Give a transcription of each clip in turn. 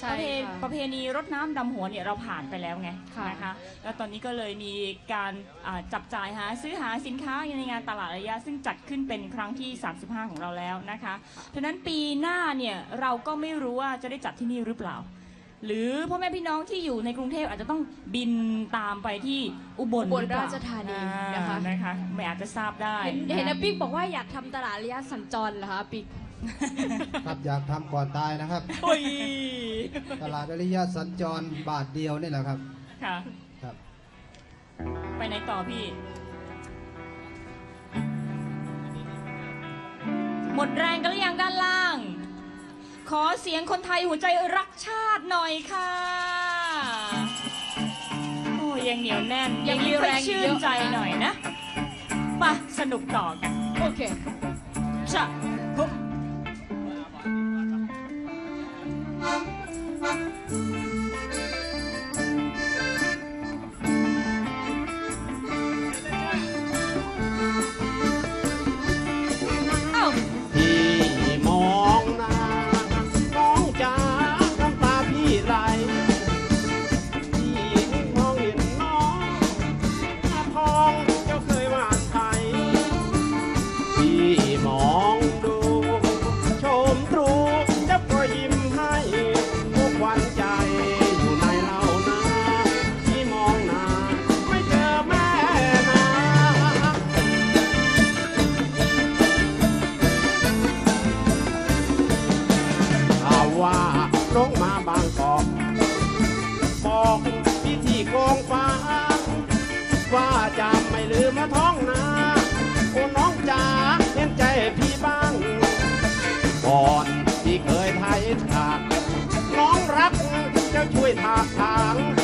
ใช่ประเพค่ะ ประเพณีรดน้ำดำหัวเนี่ยเราผ่านไปแล้วไงค่ะ นะคะแล้วตอนนี้ก็เลยมีการอ่าจับจ่ายหาซื้อหาสินค้าในงานตลาดระยะ ซึ่งจัดขึ้นเป็นครั้งที่ 35 ของเราแล้วนะคะฉะนั้นปีหน้าเนี่ยเราก็ไม่รู้ว่าจะได้จัดที่นี่หรือเปล่า หรือพ่อแม่พี่น้องที่อยู่ในกรุงเทพอาจจะต้องบินตามไปที่อุบลอุบลหรือเปล่ราชธานีอ่นะคะนะคะ ไม่อาจจะทราบได้เห็นนะเห็นนะปิ๊กบอกว่าอยากทำตลาดระยะสัญจรเหรอคะปิ๊ก ครับอยากทำก่อนตายนะครับ โอ้ยตลาดอริยสัญจรบาทเดียวนี่แหละครับ ค่ะ ครับ ไปไหนต่อพี่ หมดแรงกันหรือยังด้านล่าง ขอเสียงคนไทยหัวใจรักชาติหน่อยค่ะ โอ้ยังเหนียวแน่น ยังมีค่อแรงชื่เยนอะใจหน่อยนะไปะสนุกต่อกัน โอเคชะ ท้องนา โอ้น้องจ๋าเห็นใจพี่บ้าง ก่อนที่เคยไทยขากน้องรักจะช่วยถากทาง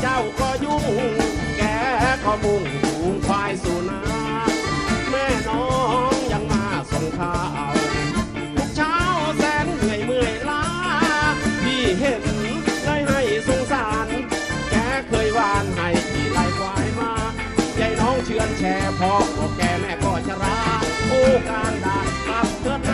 เจ้าก็ยุ่ง แกก็มุ่งจูงควายสู่นาแม่น้องยังมาส่งข้าวทุกเช้าแสนเหนื่อยเมื่อยล้า พี่เห็นเลยให้สงสาร แกเคยวานให้พี่ไล่ควายมายายน้องเชื่อนแช่พ่อกแกแม่ก็ชรา โอ้การดานกลับเถิด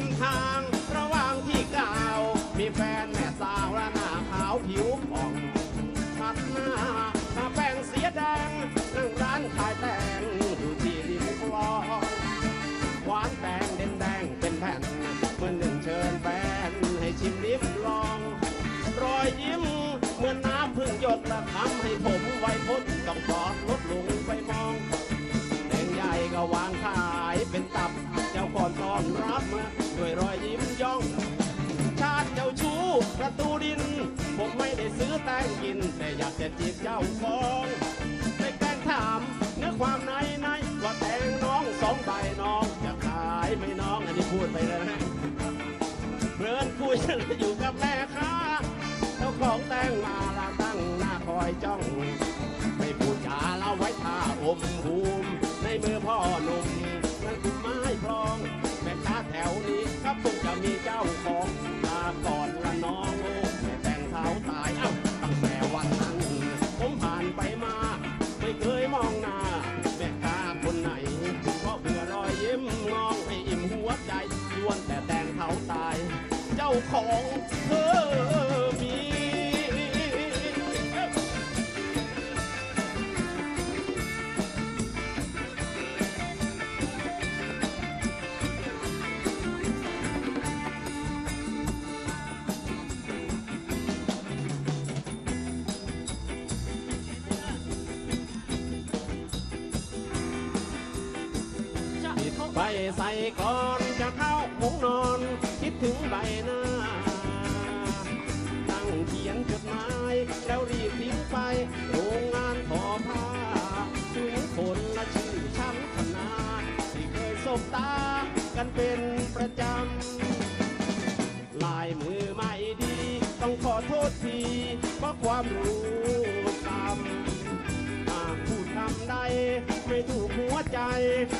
มทางระหว่างที่ก้าว มีแฟนแม่สาวและหน้าขาวผิวผ่องขัดหน้าหน้าแป้งเสียแดงนั่งร้านขายแตงอยู่ที่ริมคลองหวานแดงเด่นแดงเป็นแผ่นเมื่อหนึ่งเชิญแฟนให้ชิมลิบลอง รอยยิ้มเหมือนน้ำพึ่งหยดละทำ อยากจะจีบเจ้าของได้แกล้งถามเนื้อความในในว่าแต่งน้องสองใบน้องจะขายไหมน้องอันนี้พูดไปเลยนะเพลินคุยอยู่กับแม่ค้าเจ้าของแต่งมาละตั้งหน้าคอยจ้องไม่พูดจาเล่าไว้ท่าอมภูมิในมือพ่อหนุ่มนั่นคือไม้พลองแม่ค้าแถวนี้ครับคงจะมีเจ้าของลาก่อน ปิดไฟใส่ก่อนจะเข้ามุ้งนอน คิดถึงใบหน้า ตั้งเขียนจดหมายแล้วรีบทิ้งไป โรงงานทอผ้าถึงคนละชื่อช้ำขนาดที่เคยสบตากันเป็นประจำ ลายมือไม่ดี ต้องขอโทษทีเพราะความรู้ต่ำ ไม่ถูกหัวใจ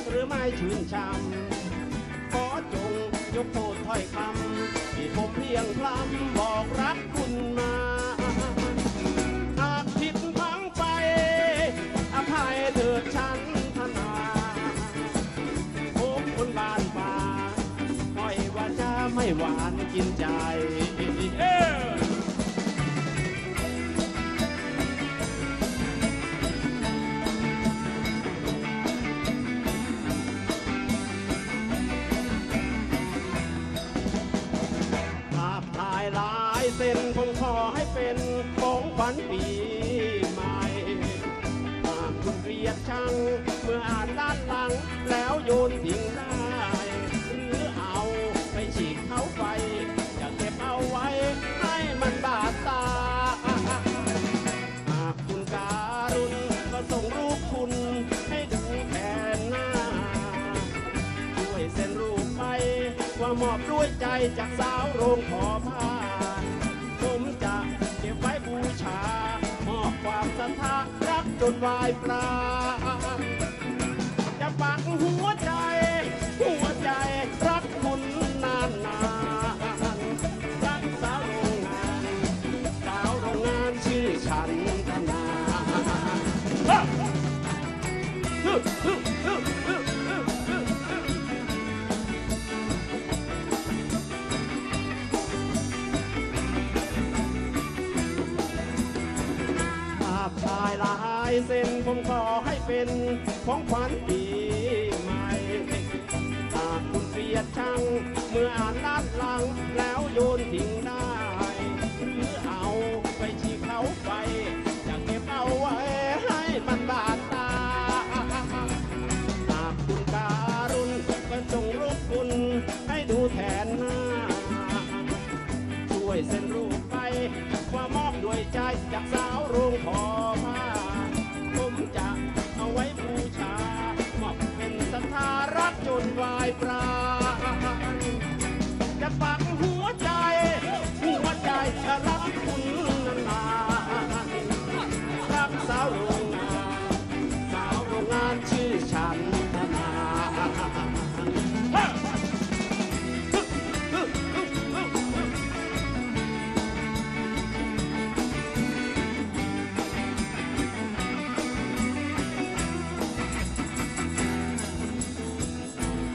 หรือไม่ชื่นชำขอจงยกโทษถ้อยคำที่ผมเพียงพล้ำบอกรักคุณมาหากผิดพังไป อภัยเถิดฉันธนาผมคนบ้านป่าค่อยว่าจะไม่หวานกินใจ ปีใหม่หากคุณเกลียดชัง เมื่ออ่านด้านหลัง แล้วโยนทิ้งได้ หรือเอาไปฉีกเขาไปอย่าเก็บเอาไว้ ให้มันบาดตา หากคุณการุณก็ส่งรูปคุณ ให้ดูแทนหน้า ช่วยเซ็นรูปไป ว่ามอบด้วยใจจากสาวโรงขอผ้า รัก เส้นผมขอให้เป็นของขวัญปี จะปักหัวใจ หัวใจจะรักคุณนานๆรักสาวโรงงานสาวโรงงานชื่อฉันธนา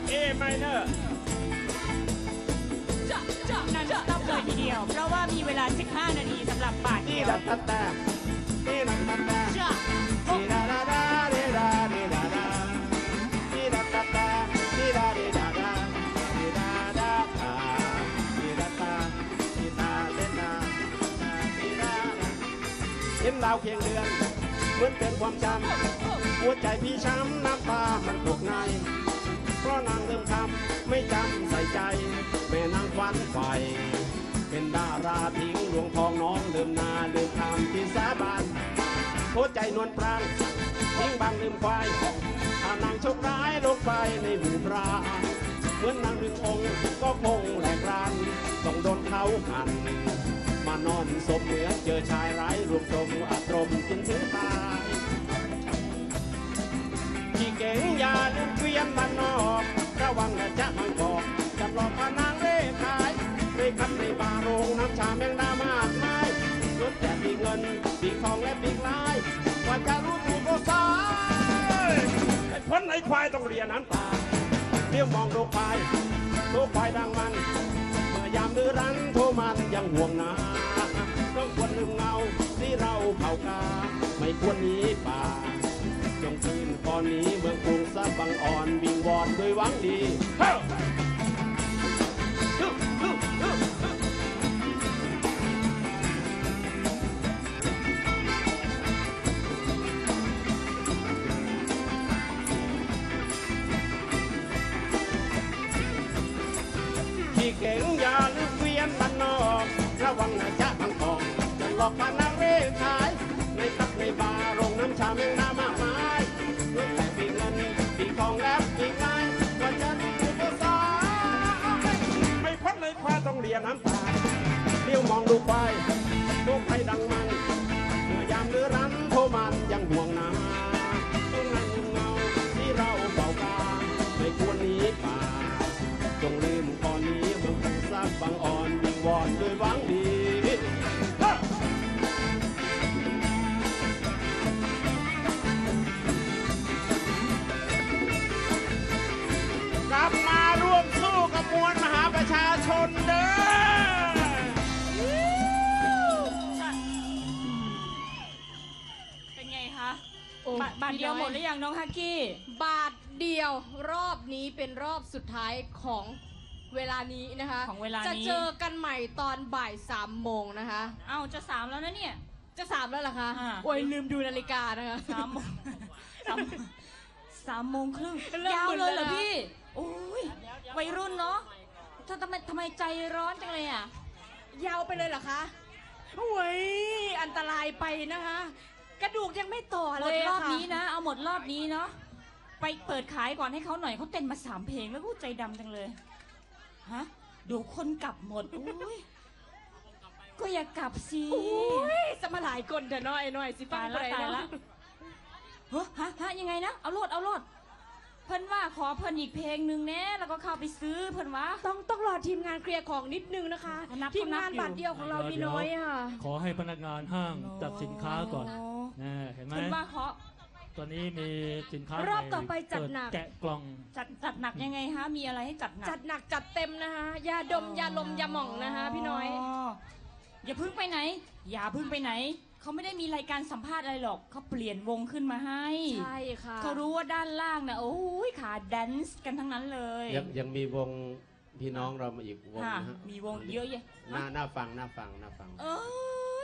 เอไมเนอร์ ยทีเดียว เพราะว่ามีเวลา 15 นาทีสำหรับบาทนี่เดียวดัดตัดแต่นี่ดัดตัดแต่จ้ะนี่ดาดาดาดีดาดีดาดานี่ดัดตัดแต่นี่ดาดีดาดานี่ดาดาดานี่ดัดตานี่ตาเล่นนานี่ดาดาเห็นดาวเคียงเดือนเหมือนเป็นความจำหัวใจพี่ช้ำน้ำตามันตกใน เพราะนางลืมคำไม่จำใส่ใจ แม่นางควันไฟ เป็นดาราทิ้งหลวงทองน้องลืมนาลืมคำที่สาบานหัวใจนวลปรางทิ้งบางลืมควายถ้านางโชคร้ายลงไปในหมู่ปลาหัมือนนางหนึ่งองค์ก็คงแหลกรันต้องโดนเขาหันมานอนศพเหมือนเจอชายร้ายรูปทรงอัตรมจนถึงตายพี่เก่งอย่าลืมเกวียนมันนอกระวังนะจ๊ะมังกอกจับหลอกพานางเร่ขาย ในคับในบาร์โรงน้ำชาแมงดามากมายรถแต่ปีเงินปีทองและปีกลายกว่าจะรู้ถูกก็สายไอ้พ้นไอ้ควายต้องเรียนน้ำตาเลี้ยวมองดูควายดูควายดังมันเมื่อยามดื้อรั้นโทรมันยังห่วงนาต้องควรลืมเงาที่เราเผากาไม่ควรหนีป่าจงคืนก่อนนี้เมืองกรุงสะบังอ่อนวิงวอนด้วยหวังดีเฮ้ เลียน้ำตาเลี้ยวมองดูควายดูใครดังมัน บาบาทเดียวหมดหรือยังน้องฮักกี้ บาทเดียวรอบนี้เป็นรอบสุดท้ายของเวลานี้นะคะของเวลานี้ จะเจอกันใหม่ตอนบ่ายสามโมงนะคะ เอ้าจะสามแล้วนะเนี่ย จะสามแล้วเหรอคะอ่า โอ้ยลืมดูนาฬิกานะคะสามโมงสามสามโมงครึ่งเริ่มยาวเลยเหรอมึนแล้วนะพี่โอ้ยวัยรุ่นเนาะถ้าทำไมทำไมใจร้อนจังเลยอะ ยาวไปเลยเหรอคะโอ้ยอันตรายไปนะคะ กระดูกยังไม่ต่อหเลมดยรอะอบค่ะนี้นะ เอาหมดรอบนี้เนาะ ไปเปิดขายก่อนให้เขาหน่อยเขาเต้นมาสามเพลงแล้วกูใจดำจังเลย ฮะเดูคนกลับหมดอุ้ยก็อย่ากลับสิโอ้ยสมาหลายคนเถอะน้อยน้อยสิฟัตางยไปละตายละเนาะเฮ้ยฮะฮะยังไงนะ เอาโลดเอาโลด เพิ่นว่าขอเพิ่นอีกเพลงหนึ่งแน่แล้วก็เข้าไปซื้อเพิ่นว่า ต้องต้องรอทีมงานเคลียร์ของนิดนึงนะคะ เขานับทีมงานเขานับอยู่ บัตรเดียวของเรามีน้อยค่ะ ขอให้พนักงานห้างจัดสินค้าก่อนนะ เห็นไหมเพิ่นว่าขอตอนนี้มีสินค้ารอบต่อไปจัดเปิหนักแกะกล่อง จัดจัดหนักยังไงฮะ มีอะไรให้จัดหนักจัดหนักจัดเต็มนะคะยาดมยาลมยาหม่องนะคะพี่น้อย อย่าเพึ่งไปไหน อย่าเพึ่งไปไหน เขาไม่ได้มีรายการสัมภาษณ์อะไรหรอก เขาเปลี่ยนวงขึ้นมาให้ ใช่ค่ะเขารู้ว่าด้านล่างนะโอ้ยขาแดนซ์กันทั้งนั้นเลย ยังยังมีวงพี่น้องเรามาอีกวงค่ะนะฮะมีวงเยอะแยะ น่าน่าฟังน่าฟังน่าฟัง เออ